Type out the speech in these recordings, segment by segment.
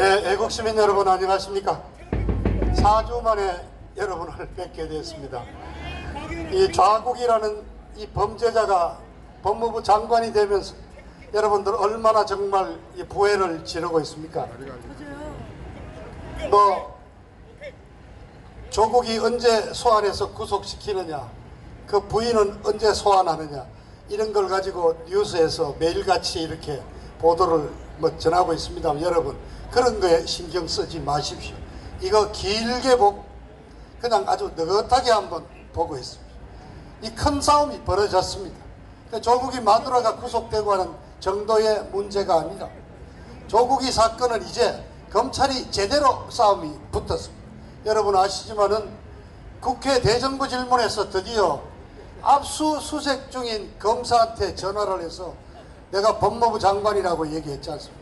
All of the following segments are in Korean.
네, 애국 시민 여러분 안녕하십니까? 4주 만에 여러분을 뵙게 되었습니다. 이 좌국이라는 이 범죄자가 법무부 장관이 되면서 여러분들 얼마나 정말 이 부해를 지르고 있습니까? 뭐 조국이 언제 소환해서 구속시키느냐, 그 부인은 언제 소환하느냐 이런 걸 가지고 뉴스에서 매일같이 이렇게 보도를 뭐 전하고 있습니다. 여러분 그런 거에 신경 쓰지 마십시오. 이거 길게 보고 그냥 아주 느긋하게 한번 보고 있습니다. 이 큰 싸움이 벌어졌습니다. 그 조국이 마누라가 구속되고 하는 정도의 문제가 아니라 조국이 사건은 이제 검찰이 제대로 싸움이 붙었습니다. 여러분 아시지만은 국회 대정부 질문에서 드디어 압수수색 중인 검사한테 전화를 해서 내가 법무부 장관이라고 얘기했지 않습니까?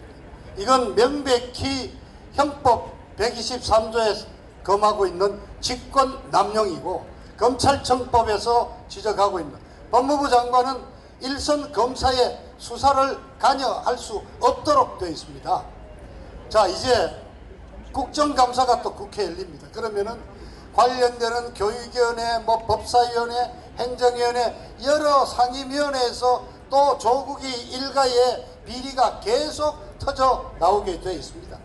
이건 명백히 형법 123조에 검하고 있는 직권 남용이고 검찰청법에서 지적하고 있는 법무부 장관은 일선 검사의 수사를 관여할 수 없도록 되어 있습니다. 자 이제 국정감사가 또 국회에 열립니다. 그러면은 관련되는 교육위원회, 뭐 법사위원회, 행정위원회 여러 상임위원회에서 또 조국이 일가의 비리가 계속 터져 나오게 되어 있습니다.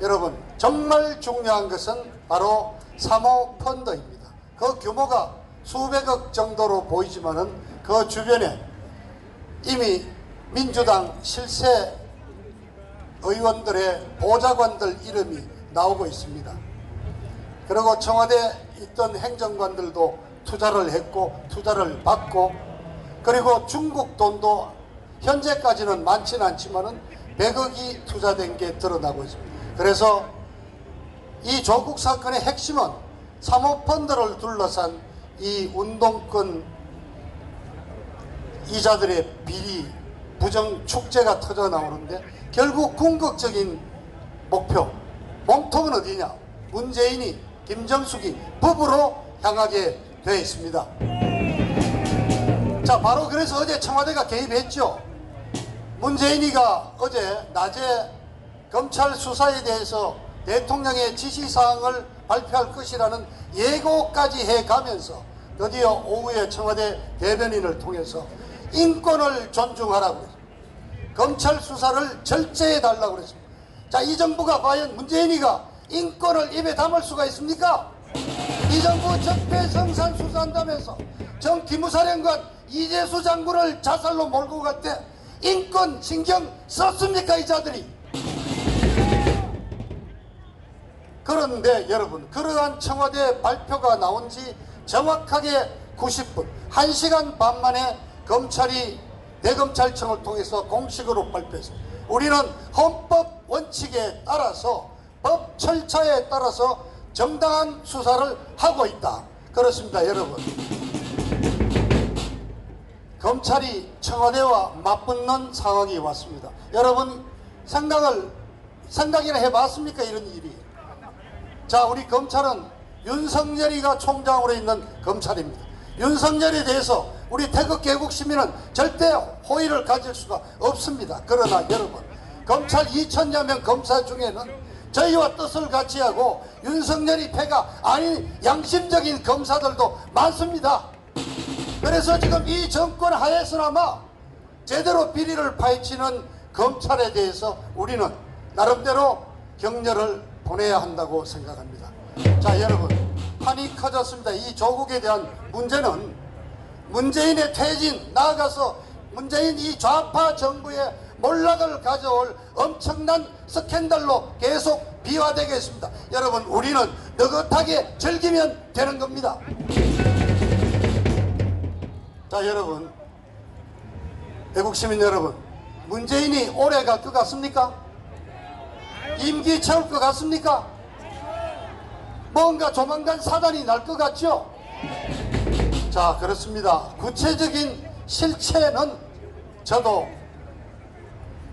여러분 정말 중요한 것은 바로 사모펀드입니다. 그 규모가 수백억 정도로 보이지만은 그 주변에 이미 민주당 실세 의원들의 보좌관들 이름이 나오고 있습니다. 그리고 청와대에 있던 행정관들도 투자를 했고 투자를 받고 그리고 중국 돈도 현재까지는 많지는 않지만은 100억이 투자된 게 드러나고 있습니다. 그래서 이 조국 사건의 핵심은 사모펀드를 둘러싼 이 운동권 이자들의 비리 부정 축제가 터져 나오는데 결국 궁극적인 목표 몸통은 어디냐? 문재인이 김정숙이 법으로 향하게 되어 있습니다. 자 바로 그래서 어제 청와대가 개입했죠 문재인이가 어제 낮에 검찰 수사에 대해서 대통령의 지시사항을 발표할 것이라는 예고까지 해가면서 드디어 오후에 청와대 대변인을 통해서 인권을 존중하라고 했습니다. 검찰 수사를 절제해 달라고 그랬습니다. 자, 이 정부가 과연 문재인이가 인권을 입에 담을 수가 있습니까? 이 정부 적폐성산 수사한다면서 정 기무사령관 이재수 장군을 자살로 몰고 갈때 인권 신경 썼습니까 이 자들이? 그런데 여러분 그러한 청와대 발표가 나온 지 정확하게 90분 1시간 반 만에 검찰이 대검찰청을 통해서 공식으로 발표했습니다. 우리는 헌법 원칙에 따라서 법 절차에 따라서 정당한 수사를 하고 있다. 그렇습니다 여러분. 검찰이 청와대와 맞붙는 상황이 왔습니다. 여러분 생각을 생각이나 해봤습니까 이런 일이? 자 우리 검찰은 윤석열이가 총장으로 있는 검찰입니다. 윤석열에 대해서 우리 태극 개국 시민은 절대 호의를 가질 수가 없습니다. 그러나 여러분 검찰 2천여 명 검사 중에는 저희와 뜻을 같이 하고 윤석열이 패가 아닌 양심적인 검사들도 많습니다. 그래서 지금 이 정권 하에서나마 제대로 비리를 파헤치는 검찰에 대해서 우리는 나름대로 격려를 보내야 한다고 생각합니다. 자 여러분 한이 커졌습니다. 이 조국에 대한 문제는 문재인의 퇴진 나아가서 문재인 이 좌파 정부의 몰락을 가져올 엄청난 스캔들로 계속 비화되겠습니다. 여러분 우리는 느긋하게 즐기면 되는 겁니다. 자 여러분 대국 시민 여러분 문재인이 오래 갈 것 같습니까? 임기 채울 것 같습니까? 뭔가 조만간 사단이 날 것 같죠? 자 그렇습니다 구체적인 실체는 저도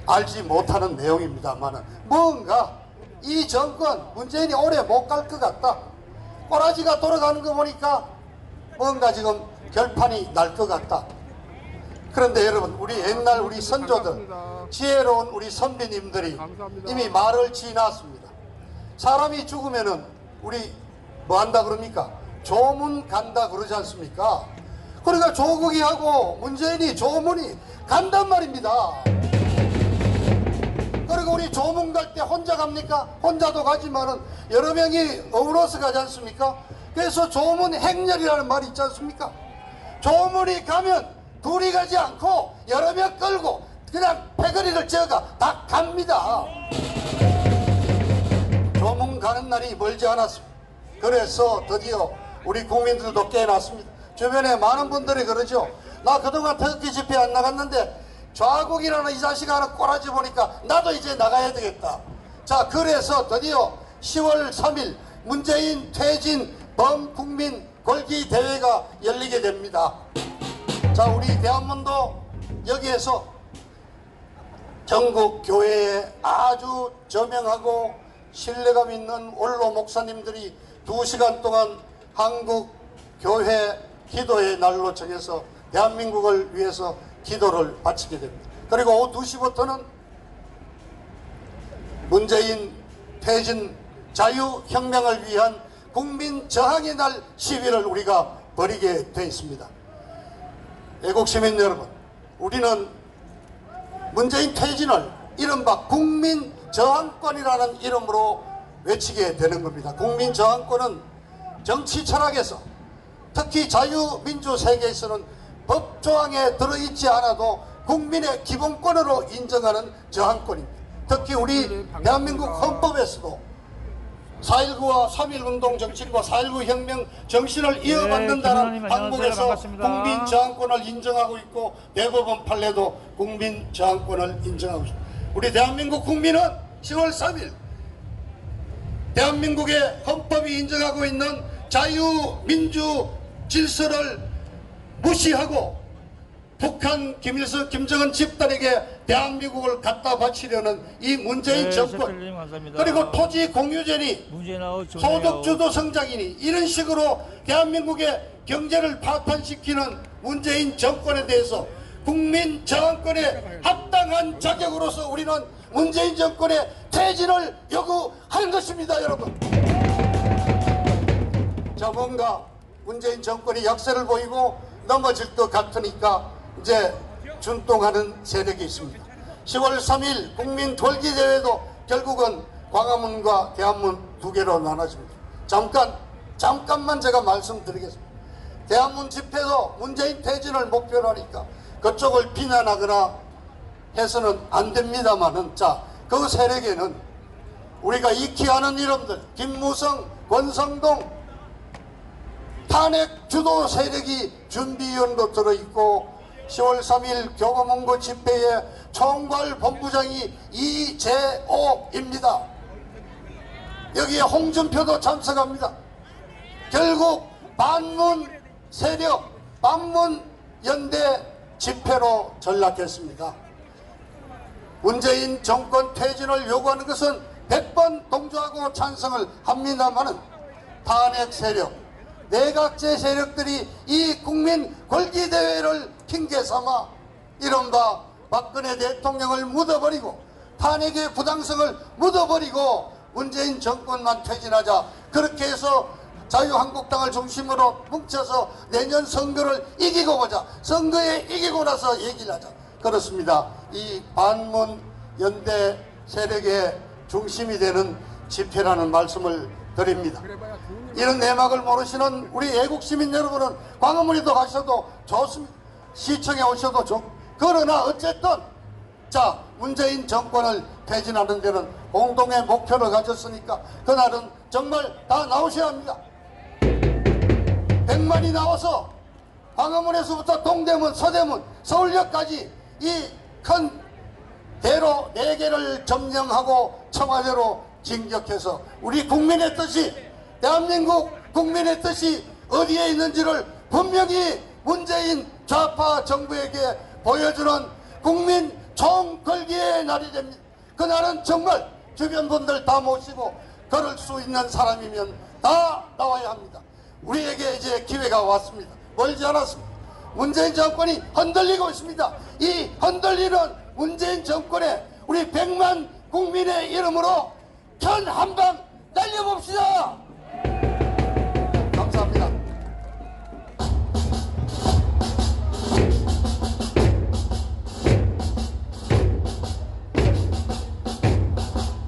알지 못하는 내용입니다만 뭔가 이 정권 문재인이 오래 못 갈 것 같다 꼬라지가 돌아가는 거 보니까 뭔가 지금 결판이 날 것 같다 그런데 여러분 우리 옛날 우리 선조들 지혜로운 우리 선비님들이. 이미 말을 지났습니다. 사람이 죽으면은 우리 뭐 한다 그럽니까? 조문 간다 그러지 않습니까? 그러니까 조국이 하고 문재인이 조문이 간단 말입니다. 그리고 우리 조문 갈 때 혼자 갑니까? 혼자도 가지만은 여러 명이 어우러서 가지 않습니까? 그래서 조문 행렬이라는 말이 있지 않습니까? 조문이 가면 둘이 가지 않고 여러 명 끌고 그냥 패거리를 지어가 다 갑니다. 조문 가는 날이 멀지 않았습니다. 그래서 드디어 우리 국민들도 깨어났습니다. 주변에 많은 분들이 그러죠. 나 그동안 태극기 집회 안 나갔는데 좌국이라는 이 자식 하나 꼬라지 보니까 나도 이제 나가야 되겠다. 자, 그래서 드디어 10월 3일 문재인 퇴진 범국민 골기 대회가 열리게 됩니다. 자, 우리 대한민도 여기에서 전국 교회에 아주 저명하고 신뢰감 있는 원로 목사님들이 두 시간 동안 한국 교회 기도의 날로 정해서 대한민국을 위해서 기도를 바치게 됩니다. 그리고 오후 2시부터는 문재인 퇴진 자유혁명을 위한 국민 저항의 날 시위를 우리가 벌이게 되어 있습니다. 애국 시민 여러분, 우리는 문재인 퇴진을 이른바 국민 저항권이라는 이름으로 외치게 되는 겁니다. 국민 저항권은 정치 철학에서 특히 자유민주 세계에서는 법조항에 들어있지 않아도 국민의 기본권으로 인정하는 저항권입니다. 특히 우리 대한민국 헌법에서도 4.19와 3.1운동 정신과 4.19 혁명 정신을 네, 이어받는다는. 항목에서 반갑습니다. 국민 저항권을 인정하고 있고 대법원 판례도 국민 저항권을 인정하고 있습니다. 우리 대한민국 국민은 10월 3일 대한민국의 헌법이 인정하고 있는 자유 민주 질서를 무시하고 북한 김일성 김정은 집단에게 대한민국을 갖다 바치려는 이 문재인 네, 정권. 그리고 토지 공유제니 소득주도 성장이니 이런 식으로 대한민국의 경제를 파탄시키는 문재인 정권에 대해서 국민 저항권에 합당한 자격으로서 우리는 문재인 정권의 퇴진을 요구하는 것입니다 여러분 자 뭔가 문재인 정권이 약세를 보이고 넘어질 것 같으니까 이제 준동하는 세력이 있습니다. 10월 3일 국민 돌기대회도 결국은 광화문과 대한문 두 개로 나눠집니다. 잠깐 잠깐만 제가 말씀드리겠습니다. 대한문 집회도 문재인 퇴진을 목표로 하니까 그쪽을 비난하거나 해서는 안 됩니다만은 자 그 세력에는 우리가 익히 아는 이름들 김무성, 권성동 탄핵 주도 세력이 준비위원도 들어있고 10월 3일 교보문고 집회에 총괄 본부장이 이재호입니다. 여기에 홍준표도 참석합니다. 결국 반문 세력, 반문 연대 집회로 전락했습니다. 문재인 정권 퇴진을 요구하는 것은 100번 동조하고 찬성을 합니다마는 탄핵 세력, 내각제 세력들이 이 국민 골기대회를 핑계 삼아 이른바 박근혜 대통령을 묻어버리고 탄핵의 부당성을 묻어버리고 문재인 정권만 퇴진하자. 그렇게 해서 자유한국당을 중심으로 뭉쳐서 내년 선거를 이기고 보자. 선거에 이기고 나서 얘기를 하자. 그렇습니다. 이 반문 연대 세력의 중심이 되는 집회라는 말씀을 드립니다 이런 내막을 모르시는 우리 애국 시민 여러분은 광화문에도 가셔도 좋습니다. 시청에 오셔도 좋. 그러나 어쨌든 자 문재인 정권을 퇴진하는 데는 공동의 목표를 가졌으니까 그날은 정말 다 나오셔야 합니다. 백만이 나와서 광화문에서부터 동대문, 서대문, 서울역까지 이 큰 대로 네 개를 점령하고 청와대로 진격해서 우리 국민의 뜻이 대한민국 국민의 뜻이 어디에 있는지를 분명히 문재인 좌파 정부에게 보여주는 국민 총걸기의 날이 됩니다. 그날은 정말 주변 분들 다 모시고 걸을 수 있는 사람이면 다 나와야 합니다. 우리에게 이제 기회가 왔습니다. 멀지 않았습니다. 문재인 정권이 흔들리고 있습니다. 이 흔들리는 문재인 정권에 우리 백만 국민의 이름으로 전 한방 날려봅시다.